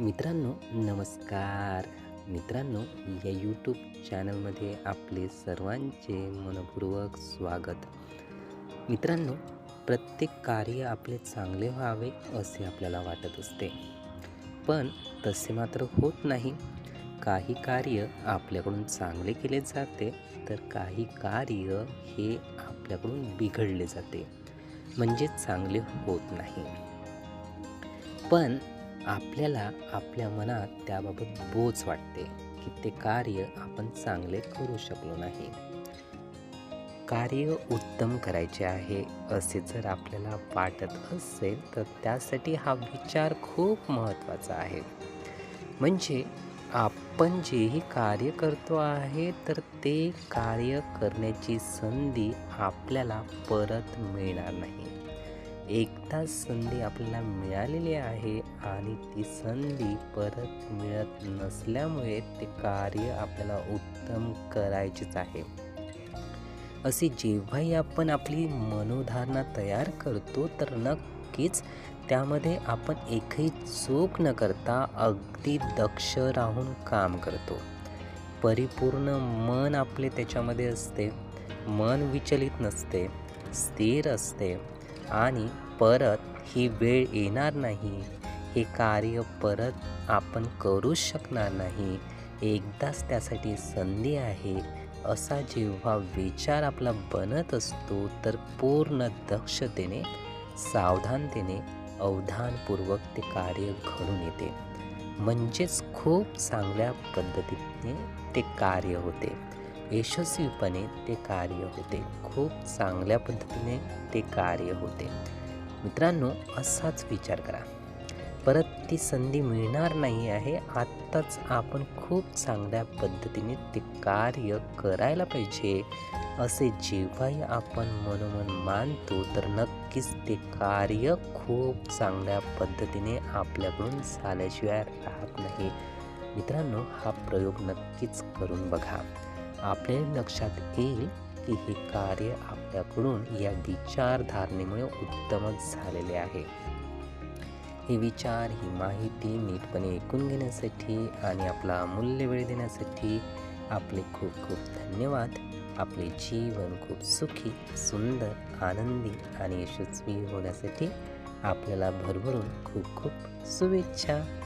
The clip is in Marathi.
मित्रांनो नमस्कार. मित्रांनो या यूट्यूब चॅनलमध्ये आपले सर्वांचे मनपूर्वक स्वागत. मित्रांनो प्रत्येक कार्य आपले चांगले व्हावे असे आपल्याला वाटत असते. पण तसे मात्र होत नाही. काही कार्य आपल्याकडून चांगले केले जाते तर काही कार्य हे आपल्याकडून बिघडले जाते. म्हणजे चांगले होत नाही. पण आपल्याला आपल्या मनात त्याबाबत बोच वाटते की ते कार्य आपण चांगले करू शकलो नाही. कार्य उत्तम करायचे आहे असे जर आपल्याला वाटत असेल तर त्यासाठी हा विचार खूप महत्त्वाचा आहे. म्हणजे आपण जेही कार्य करतो आहे तर ते कार्य करण्याची संधी आपल्याला परत मिळणार नाही. एकदा संधी आपल्याला मिळालेली आहे आणि ती संधी परत मिळत नसल्यामुळे ते कार्य आपल्याला उत्तम करायचेच आहे. असे जेव्हाही आपण आपली मनोधारणा तयार करतो तर नक्कीच त्यामध्ये आपण एकही चूक न करता अगदी दक्ष राहून काम करतो. परिपूर्ण मन आपले त्याच्यामध्ये असते मन विचलित नसते स्थिर असते आणि परत ही वेळ येणार नाही. हे कार्य परत आपण करू शकणार नाही. एकदाच त्यासाठी संधी आहे. असा जेव्हा विचार आपला बनत असतो तर पूर्ण दक्षतेने सावधानतेने अवधानपूर्वक ते कार्य घडून येते. म्हणजेच खूप चांगल्या पद्धतीने ते कार्य होते. यशस्वीपणे ते कार्य होते. खूप चांगल्या पद्धतीने ते कार्य होते. मित्रांनो असाच विचार करा. परत ती संधी मिळणार नाही आहे. आत्ताच आपण खूप चांगल्या पद्धतीने ते कार्य करायला पाहिजे. असे जेव्हाही आपण मनोमन मानतो तर नक्कीच ते कार्य खूप चांगल्या पद्धतीने आपल्याकडून झाल्याशिवाय राहत नाही. मित्रांनो हा प्रयोग नक्कीच करून बघा. आपल्या लक्षात येईल की हे कार्य आपल्याकडून या विचारधारणेमुळे उत्तमच झालेले आहे. हे विचार ही माहिती नीटपणे ऐकून घेण्यासाठी आणि आपला अमूल्य वेळ देण्यासाठी आपले खूप खूप धन्यवाद. आपले जीवन खूप सुखी सुंदर आनंदी आणि यशस्वी होण्यासाठी आपल्याला भरभरून खूप खूप शुभेच्छा.